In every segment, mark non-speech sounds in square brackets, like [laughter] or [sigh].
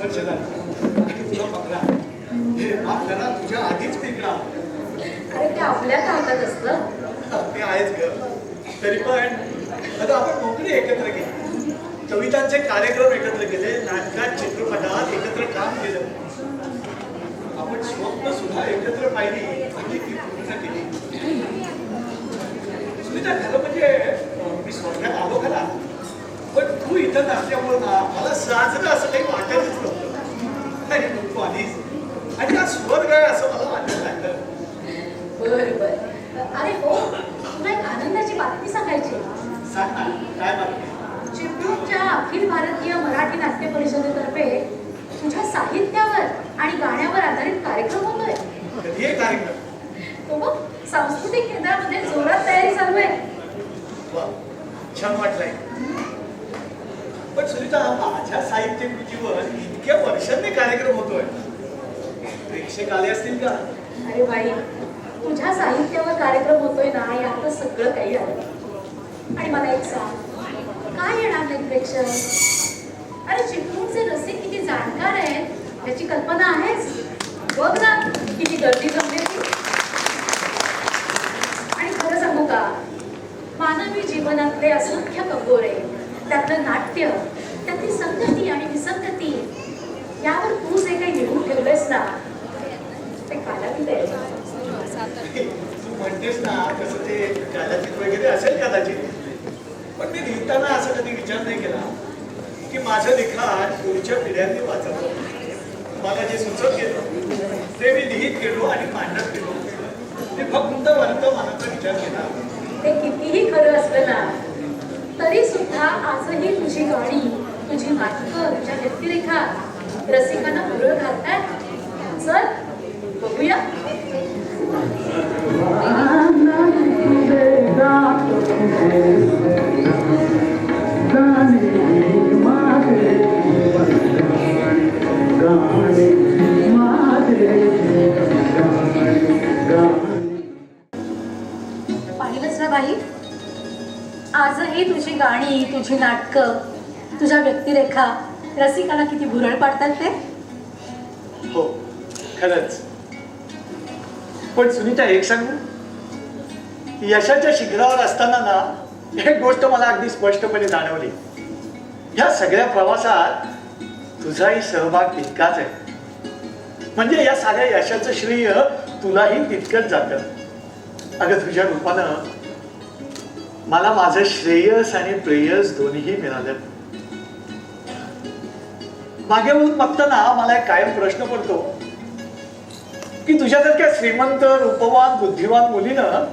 आणि तुझा हे माफ करा तुझ्या आधीच पिकला अरे ते आपल्याच हातात असतं. ते आहेच ग. तरी पण आता आपण नोकरी एकत्र केली. कवितांचे कार्यक्रम एकत्र केले नाटकात चित्रपटात एकत्र काम केलं. आपण स्वप्न सुद्धा एकत्र पाहिली आणि ती पूर्ण केली. सुनीता खरं म्हणजे मी स्वर्गात आलो खरा. पण तू इथं नसल्यामुळं ना मला साजरं असं काही वाटतच नव्हतं आणि मग तू आलीस आणि हा स्वर्ग आहे असं मला वाटत लागलं अरे हो तुला एक आनंदाची बातमी सांगायची सांग ना काय बातमी? चिपळूणच्या अखिल भारतीय मराठी नाट्य परिषदेतर्फे तुझ्या साहित्यावर आणि गाण्यावर आधारित कार्यक्रम होतोय. कधी आहे कार्यक्रम? तो बघ सांस्कृतिक केंद्रामध्ये जोरात तयारी चालू आहे. छान वाटलंय. पण सुनीता माझ्या साहित्य कृतीवर इतक्या वर्षांनी कार्यक्रम होतोय. प्रेक्षक आले असतील का? अरे बाई तुझ्या साहित्यावर कार्यक्रम होतोय ना यात सगळं काही आलं आणि मला एक सांग काय येणार नाही प्रेक्षक? अरे चिपळूणचे रसिक किती जाणकार आहेत याची कल्पना आहेच. बघ ना किती गर्दी जमली आणि खरं सांगू का मानवी जीवनातले असंख्य कंगोरे त्यातलं नाट्य त्यातली संगती आणि विसंगती यावर तू जे काही लिहून ठेवलंयस ना ते कालातीत आहे तू म्हणतेस ना तसं ते कदाचित वगैरे असेल कदाचित. पण मी लिहिताना असं कधी विचार नाही केला की माझं लिखाण पुढच्या पिढ्यांनी वाचवलं मला जे सुचत केलं ते मी लिहित गेलो आणि मांडत गेलो. ते फक्त वर्तमानाचा विचार केला. ते कितीही खरं असलं ना तरी सुद्धा आजही तुझी गाणी तुझी नाटकं तुझ्या व्यक्तिरेखा रसिकांना पुरळ घालतात. चल बघूया. आजही तुझी गाणी तुझी नाटकं तुझ्या व्यक्तिरेखा रसिकाला किती भुरळ पाडतात ते? हो खरंच. पण सुनीता एक सांग यशाच्या शिखरावर असताना ना एक गोष्ट मला अगदी स्पष्टपणे जाणवली. या सगळ्या प्रवासात तुझाही सहभाग तितकाच आहे. म्हणजे या साऱ्या यशाचं श्रेय तुलाही तितकंच जातं. अगं तुझ्या रूपानं मला माझं श्रेयस आणि प्रेयस दोन्हीही मिळालं. मागे म्हणून बघताना मला एक कायम प्रश्न पडतो की तुझ्यासारख्या श्रीमंत रूपवान बुद्धिवान मुलीनं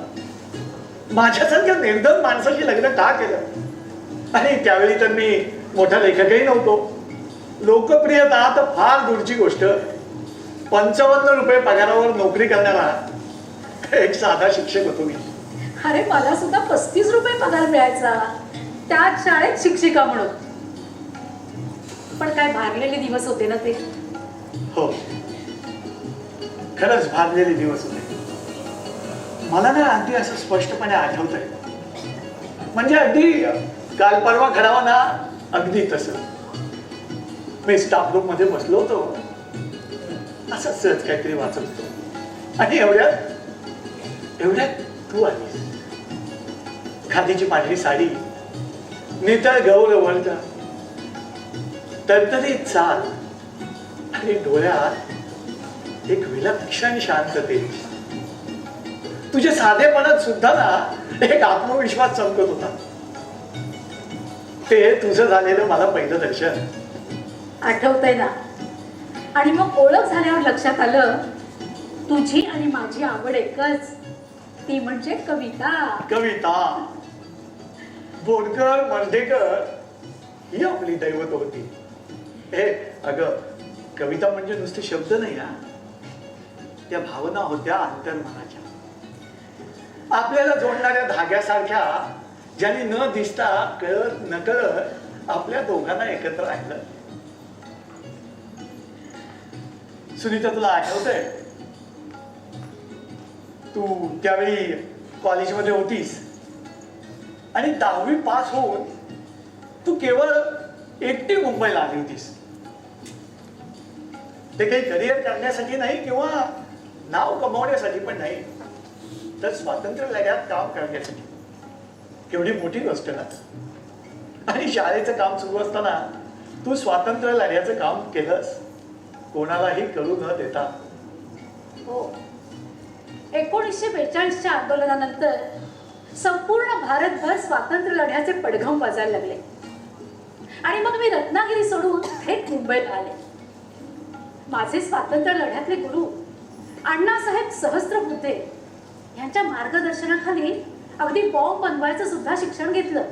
माझ्यासारख्या निर्धन माणसाशी लग्न का केलं? आणि त्यावेळी तर मी मोठा लेखकही नव्हतो. लोकप्रियता तर फार दूरची गोष्ट. पंचावन्न रुपये पगारावर नोकरी करणारा एक साधा शिक्षक होतो मी. अरे मला सुद्धा पस्तीस रुपये पगार मिळायचा. त्याच शाळेत शिक्षिका म्हणून. पण काय भारलेले दिवस होते ना ते? हो. खरंच भागलेले दिवस होते. मला ना अगदी असं स्पष्टपणे आठवत आहे म्हणजे अगदी काल परवा घडावा ना अगदी तसं. मी स्टाफ रूममध्ये बसलो होतो. असं सहज काहीतरी वाचत होतो. आणि एवढ्यात एवढ्यात तू आलीस. खादीची पांढरी साडी नितळ गौर वळता तरतरी चाल आणि डोळ्यात एक विलक्षण शांतते तुझ्या साधेपणात सुद्धा ना एक आत्मविश्वास चमकत होता. ते तुझं झालेलं मला पहिलं दर्शन. आठवतंय ना? आणि मग ओळख झाल्यावर लक्षात आलं तुझी आणि माझी आवड एकच. ती म्हणजे कविता. कविता. बोरकर मर्ढेकर ही आपली दैवत होती. हे अगं कविता म्हणजे नुसते शब्द नाही हा. त्या भावना होत्या अंतर्मनाच्या. आपल्याला जोडणाऱ्या धाग्यासारख्या ज्यांनी न दिसता कळत नकळत आपल्या दोघांना एकत्र राहिलं सुनीता तुला आठवतंय? तू त्यावेळी कॉलेजमध्ये होतीस. आणि दहावी पास होऊन तू केवळ एकटी मुंबईला आली होतीस. ते काही करिअर करण्यासाठी नाही किंवा नाव कमावण्यासाठी पण नाही. तर स्वातंत्र्य लढ्यात काम करण्यासाठी. केवढी मोठी गोष्ट ना. आणि शाळेचं काम सुरू असताना तू स्वातंत्र्य लढ्याचं काम केलंस. कोणालाही कळू न देता. हो. एकोणीसशे बेचाळीसच्या आंदोलनानंतर संपूर्ण भारतभर स्वातंत्र्य लढ्याचे पडघम वाजायला लागले. आणि मग मी रत्नागिरी सोडून थेट मुंबईला आले. माझे स्वातंत्र्य लढ्यातले गुरु अण्णासाहेब सहस्त्रबुद्धे यांच्या मार्गदर्शनाखाली अगदी बॉम्ब बनवायचं सुद्धा शिक्षण घेतलं.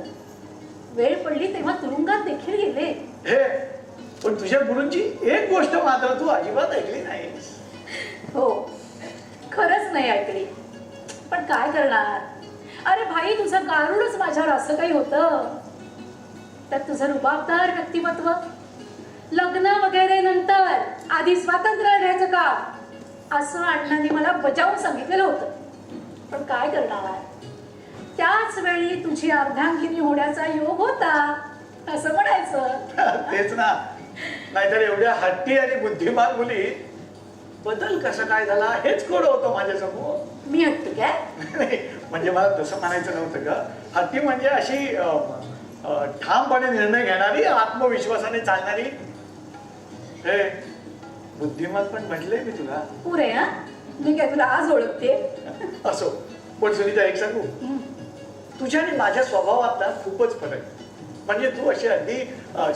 वेळ पडली तेव्हा तुरुंगात देखील गेले. हे पण तुझ्या गुरूंची एक गोष्ट मात्र तू अजिबात ऐकली नाहीस हो खरंच नाही ऐकली. पण काय करणार? अरे भाई तुझं गारुडच माझ्यावर असं काही होतं. तर तुझं रुबाबदार व्यक्तिमत्व. लग्न वगैरे नंतर आधी स्वातंत्र्य लढ्याचं का? असं अण्णांनी मला बजावून सांगितलेलं होतं. पण काय करणार त्याच वेळी तुझी अर्धांगिनी होण्याचा योग होता असं म्हणायचं. [laughs] तेच ना. नाहीतर एवढ्या हट्टी आणि बुद्धिमान मुली बदल कसा काय झाला हेच कोड होतं माझ्यासमोर? मी हट्ट काय? [laughs] म्हणजे मला तसं म्हणायचं नव्हतं का हत्ती म्हणजे अशी ठामपणे निर्णय घेणारी आत्मविश्वासाने चालणारी. हे बुद्धिमान पण म्हटले मी तुला. पुरे हा? मी काय तुला आज ओळखते? असो. पण सुनीता एक सांगू. तुझ्या आणि माझ्या स्वभावात ना खूपच फरक आहे. म्हणजे तू अशी अगदी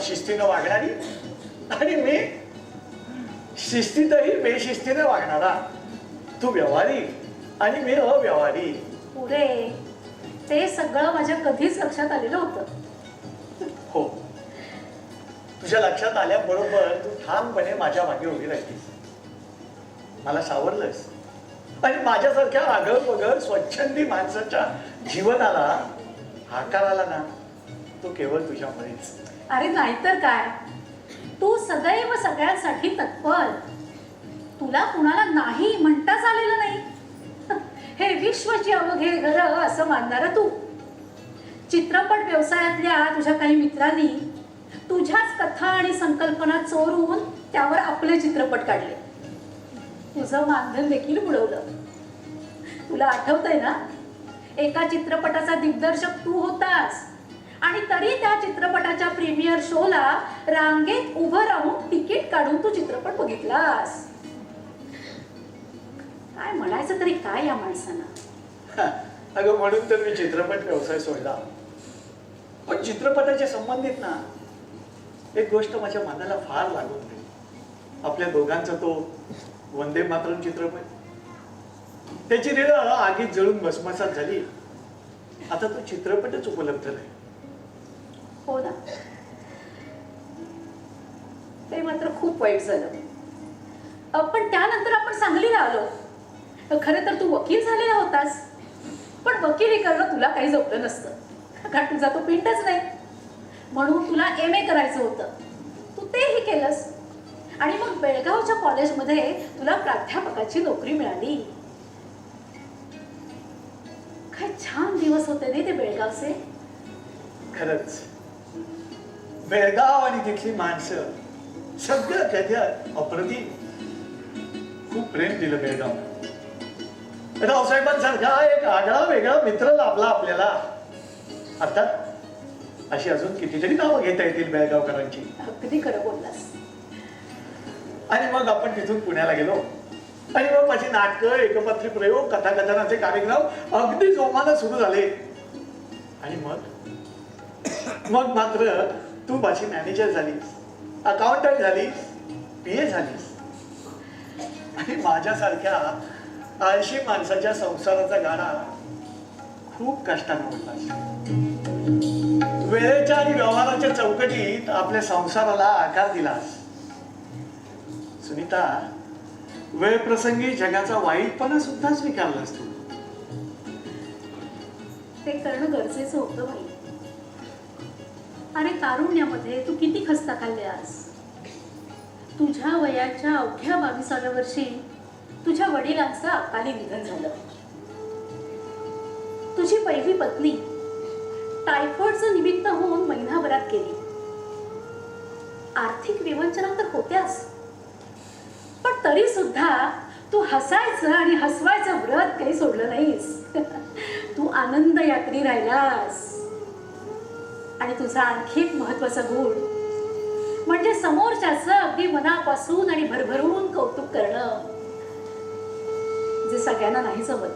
शिस्तीनं वागणारी आणि मी शिस्तीतही बेशिस्तीने वागणारा. तू व्यवहारिक आणि मी अव्यवहारी. पुरे. ते सगळं माझ्या कधीच लक्षात आलेलं होतं. हो. तुझ्या लक्षात आल्याबरोबर तू ठामपणे माझ्या मागे उभी राहिलीस. मला सावरलंस. आणि माझ्यासारख्या आगळ बगळ स्वच्छंदी माणसाच्या जीवनाला हाकार आला ना तो केवळ तुझ्यामुळेच. अरे नाहीतर काय? तू सदैव सगळ्यांसाठी तत्पर. तुला कुणाला नाही म्हणताच आलेलं नाही. [laughs] हे विश्वची अवघे घर असं मानणार तू. चित्रपट व्यवसायातल्या तुझ्या काही मित्रांनी तुझ्याच कथा आणि संकल्पना चोरून त्यावर आपले चित्रपट काढले. तुझं मानधन देखील बुडवलं. तुला आठवतंय ना? एका चित्रपटाचा दिग्दर्शक तू होतास. आणि तरी त्या चित्रपटाच्या प्रीमियर शोला रांगेत उभं राहून तिकीट काढून तू चित्रपट बघितलास. काय म्हणायचं तरी काय या माणसांना? अगं म्हणून तर मी चित्रपट व्यवसाय सोडला. पण चित्रपटाच्या संबंधित ना एक गोष्ट माझ्या मनाला फार लागून आपल्या दोघांचा तो वंदे मातरम चित्रपट. त्याची रीळ आगीत जळून भस्मसात झाली. आता तो चित्रपटच उपलब्ध नाही. हो ना? ते मात्र खूप वाईट झालं. पण त्यानंतर आपण सांगलीला आलो. अ, खरं तर तू वकील झालेला होतास. पण वकिली करणं तुला काही जमलं नसतं. कारण तुझा तो पिंटच नाही. म्हणून तुला एम ए करायचं होतं. तू तेही केलंस. आणि मग बेळगावच्या कॉलेजमध्ये तुला प्राध्यापकाची नोकरी मिळाली. काय छान दिवस होते नाही ते बेळगावचे. खरंच. बेळगाव आणि तिथली माणसं सगळं कथ्यात अप्रतिम खूप प्रेम दिलं बेळगाव. रावसाहेबांसारखा एक आगळा वेगळा मित्र लाभला आपल्याला. अर्थात अशी अजून कितीतरी नावं घेता येतील बेळगावकरांची. अगदी खरं बोललास. आणि मग आपण तिथून पुण्याला गेलो. आणि मग माझी नाटकं एकपात्री प्रयोग कथाकथनाचे कार्यक्रम अगदी जोमानं सुरू झाले. आणि मग? मग मात्र तू माझी मॅनेजर झालीस अकाउंटंट झालीस पी ए झालीस. आणि माझ्यासारख्या आळशी माणसाच्या संसाराचा गाडा खूप कष्टाने ओढलास वेळेच्या आणि व्यवहाराच्या चौकटीत आपल्या संसाराला आकार दिलास. सुनीता वेळ प्रसंगी जगाचा वाईटपणा सुद्धा स्वीकारलास तू ते करणं गरजेचं होतं बाई. अरे तारुण्यामध्ये तू किती खस्ता खाल्ल्यास तुझ्या वयाच्या अवघ्या बावीसाव्या वर्षी तुझ्या वडिलांचं अकाली निधन झालं. तुझी पहिली पत्नी टायफॉइडचं निमित्त होऊन महिनाभरात गेली. आर्थिक विवंचना तर होत्याच. तरी सुद्धा तू हसायचं आणि हसवायचं व्रत काही सोडलं नाहीस. [laughs] तू आनंद यात्री राहिलास. आणि तुझा आणखी एक महत्त्वाचा गुण म्हणजे समोरच्याचं अगदी मनापासून आणि भरभरून कौतुक करणं जे सगळ्यांना नाही जमत.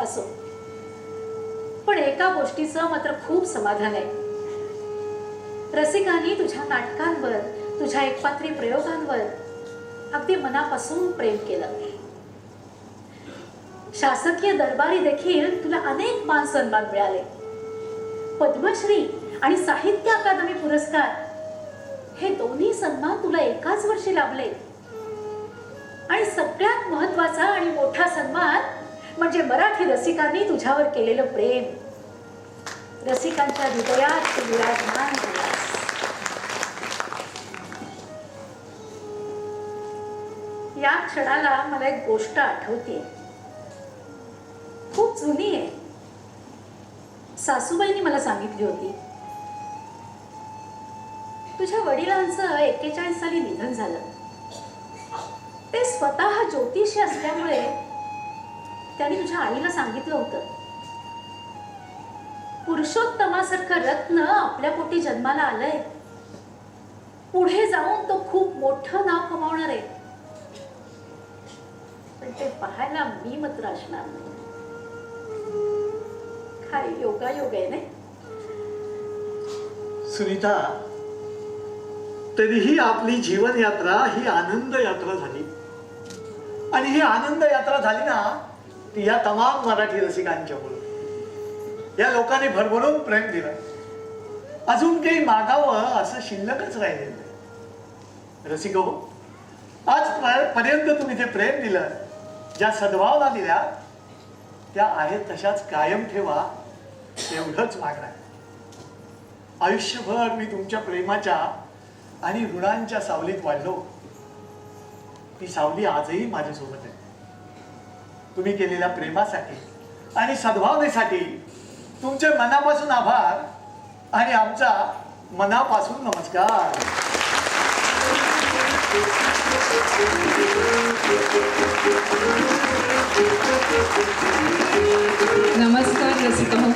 असो. पण एका गोष्टीचं मात्र खूप समाधान आहे. रसिकांनी तुझ्या नाटकांवर तुझ्या एकपात्री प्रयोगांवर अगदी मनापासून प्रेम केलं. शासकीय दरबारी देखील तुला अनेक मान सन्मान मिळाले. पद्मश्री आणि साहित्य अकादमी पुरस्कार हे दोन्ही सन्मान तुला एकाच वर्षी लाभले. आणि सगळ्यात महत्त्वाचा आणि मोठा सन्मान म्हणजे मराठी रसिकांनी तुझ्यावर केलेलं प्रेम. रसिकांच्या हृदयात तू विराजमान त्या क्षणाला मला एक गोष्ट आठवते खूप जुनी आहे. सासूबाईंनी मला सांगितली होती. तुझ्या वडिलांचं एक्केचाळीस साली निधन झालं. ते स्वतः ज्योतिषी असल्यामुळे त्यांनी तुझ्या आईला सांगितलं होतं. पुरुषोत्तमासारखं रत्न आपल्या पोटी जन्माला आलंय. पुढे जाऊन तो खूप मोठं नाव कमावणार आहे. पण ते पाहायला मी मात्र असणार नाही. काय योगा योग आहे नाही? सुनीता तरीही आपली जीवन यात्रा ही आनंद यात्रा झाली. आणि ही आनंद यात्रा झाली ना ती या तमाम मराठी रसिकांच्यामुळे या लोकांनी भरभरून प्रेम दिलं. अजून काही मागावं असं शिल्लकच राहिलेलं रसिक हो आज पर्यंत तुम्ही जे प्रेम दिलं. ज्या सद्भावना दिल्या त्या आहेत तशाच कायम ठेवा एवढंच मागणं आहे आयुष्यभर मी तुमच्या प्रेमाच्या आणि ऋणांच्या सावलीत वाढलो. ती सावली आजही माझ्यासोबत आहे. तुम्ही केलेल्या प्रेमासाठी आणि सद्भावनेसाठी तुमचे मनापासून आभार आणि आमचा मनापासून नमस्कार. नमस्कार रसिकाओं